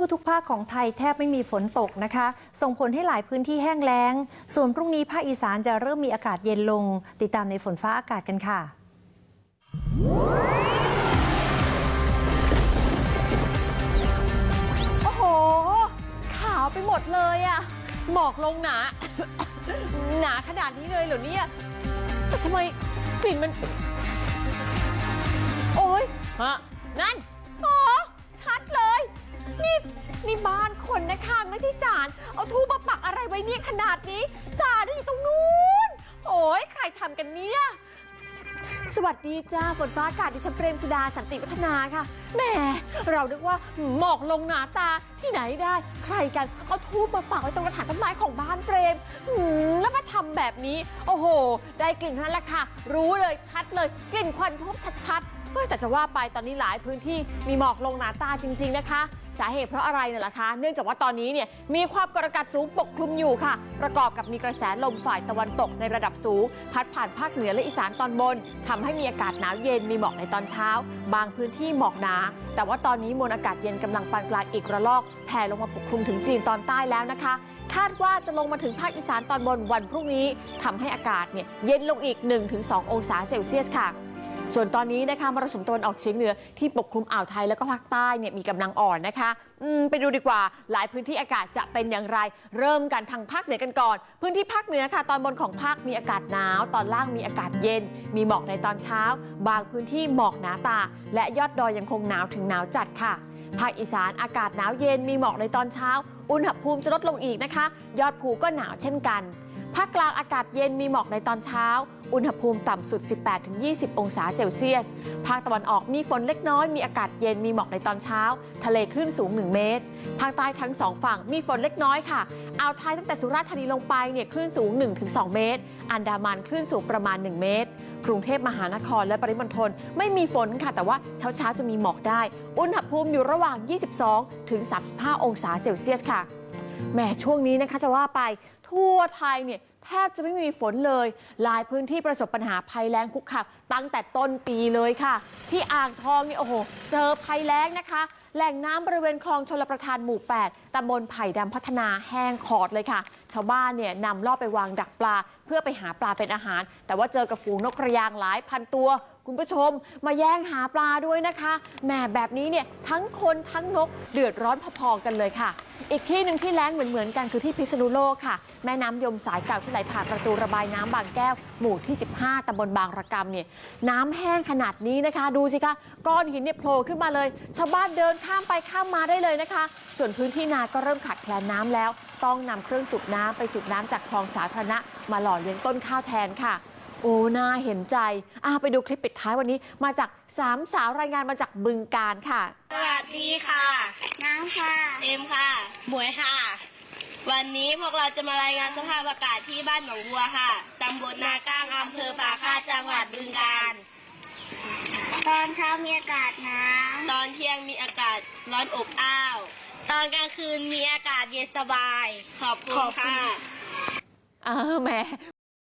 ทุกภาคของไทยแทบไม่มีฝนตกนะคะ ส่งผลให้หลายพื้นที่แห้งแล้ง ส่วนพรุ่งนี้ภาคอีสานจะเริ่มมีอากาศเย็นลง ติดตามในฝนฟ้าอากาศกันค่ะ โอ้โห ขาวไปหมดเลยอะหมอกลงหนา หนาขนาดนี้เลยเหรอเนี่ย แต่ทำไมกลิ่นมัน โอ้ยฮะนั่นอ๋อชัดเลย นี่นี่บ้านคนนะคะไม่ใช่ศาลเอาทูบมาปักอะไรไว้เนี่ยขนาดนี้ศาลอยู่ตรงนู้นโอ้ยใครทำกันเนี่ยสวัสดีจ้าฝนฟ้าอากาศดิฉันเปรมสุดาสันติวัฒนาค่ะแหมเรานึกว่าหมอกลงหนาตาที่ไหนได้ ใครกันเอาทูบมาปักไว้ตรงกระถางต้นไม้ของบ้านเปรมหืมแล้วมาทำแบบนี้ โอ้โห ได้กลิ่นนั้นแหละค่ะ รู้เลยชัดเลยกลิ่นควันทูบชัดๆ เฮ้ยแต่จะว่าไปตอนนี้หลายพื้นที่มีหมอกลงหนาตาจริง ๆ นะคะ สาเหตุเพราะอะไรเนี่ยล่ะคะ เนื่องจากว่าตอนนี้เนี่ยมีความกดอากาศสูงปกคลุมอยู่ค่ะ ประกอบกับมีกระแสลมฝ่ายตะวันตกในระดับสูง พัดผ่านภาคเหนือและอีสานตอนบนทำให้มีอากาศหนาวเย็นมีหมอกในตอนเช้า บางพื้นที่หมอกหนา แต่ว่าตอนนี้มวลอากาศเย็นกำลังปานกลางอีกระลอกแผ่ลงมาปกคลุมถึงจีนตอนใต้แล้วนะคะคาดว่าจะลงมาถึงภาคอีสานตอนบนวันพรุ่งนี้ทำให้อากาศเนี่ยเย็นลงอีก 1-2 องศาเซลเซียสค่ะ ส่วนตอนนี้นะคะมรสุมตะวันออกเฉียงเหนือที่ปกคลุมอ่าวไทยแล้วก็ภาคใต้เนี่ยมีกำลังอ่อนนะคะไปดูดีกว่าหลายพื้นที่อากาศจะเป็นอย่างไร เริ่มกันทางภาคเหนือกันก่อน พื้นที่ภาคเหนือค่ะ ตอนบนของภาคมีอากาศหนาว ตอนล่างมีอากาศเย็น มีหมอกในตอนเช้า บางพื้นที่หมอกหนาตา และยอดดอยยังคงหนาวถึงหนาวจัดค่ะภาคอีสานอากาศหนาวเย็นมีหมอกในตอนเช้า อุณหภูมิจะลดลงอีกนะคะ ยอดภูก็หนาวเช่นกัน ภาคกลางอากาศเย็นมีหมอกในตอนเช้า อุณหภูมิต่ำสุด 18-20 องศาเซลเซียส ภาคตะวันออกมีฝนเล็กน้อย มีอากาศเย็น มีหมอกในตอนเช้า ทะเลคลื่นสูง 1 เมตร ภาคใต้ทั้งสองฝั่งมีฝนเล็กน้อยค่ะ อ่าวไทยตั้งแต่สุราษฎร์ธานีลงไปเนี่ยคลื่นสูง 1-2 เมตร อันดามันคลื่นสูงประมาณ 1 เมตร กรุงเทพมหานครและปริมณฑลไม่มีฝนค่ะ แต่ว่าเช้าๆจะมีหมอกได้ อุณหภูมิอยู่ระหว่าง 22-35 องศาเซลเซียสค่ะ แหมช่วงนี้นะคะจะว่าไปทั่วไทยเนี่ยแทบจะไม่มีฝนเลย หลายพื้นที่ประสบปัญหาภัยแล้งคุกคักตั้งแต่ต้นปีเลยค่ะ ที่อ่างทองเนี่ยโอ้โห เจอภัยแล้งนะคะ แหล่งน้ำบริเวณคลองชลประทานหมู่ 8ตำบลไผ่ดำพัฒนาแห้งขอดเลยค่ะ ชาวบ้านเนี่ยนำล่อบไปวางดักปลา เพื่อไปหาปลาเป็นอาหาร แต่ว่าเจอกับฝูงนกกระยางหลายพันตัว คุณผู้ชมมาแย่งหาปลาด้วยนะคะแหมแบบนี้เนี่ยทั้งคนทั้งนกเดือดร้อนพอๆกันเลยค่ะ อีกที่หนึ่งที่แล้งเหมือนๆกันคือที่พิษณุโลกค่ะ แม่น้ำยมสายเก่าที่ไหลผ่านประตูระบายน้ำบางแก้ว หมู่ที่ 15ตำบลบางระกำเนี่ยน้ำแห้งขนาดนี้นะคะ ดูสิคะก้อนหินเนี่ยโผล่ขึ้นมาเลย ชาวบ้านเดินข้ามไปข้ามมาได้เลยนะคะ ส่วนพื้นที่นาก็เริ่มขาดแคลนน้ำแล้ว ต้องนำเครื่องสูบน้ำไปสูบน้ำจากคลองสาธารณะมาหล่อเลี้ยงต้นข้าวแทนค่ะ โอ้น่าเห็นใจอะไปดูคลิปปิดท้ายวันนี้ มาจากสามสาวรายงานมาจากบึงการค่ะ สวัสดีค่ะ น้ำค่ะเอ็มค่ะหมวยค่ะ วันนี้พวกเราจะมารายงานสภาพอากาศที่บ้านหนองบัวค่ะ ตำบลนากลางอำเภอปากคาดจังหวัดบึงกาฬตอนเช้ามีอากาศหนาวตอนเที่ยงมีอากาศร้อนอบอ้าว ตอนกลางคืนมีอากาศเย็นสบาย ขอบคุณค่ะ เออแหม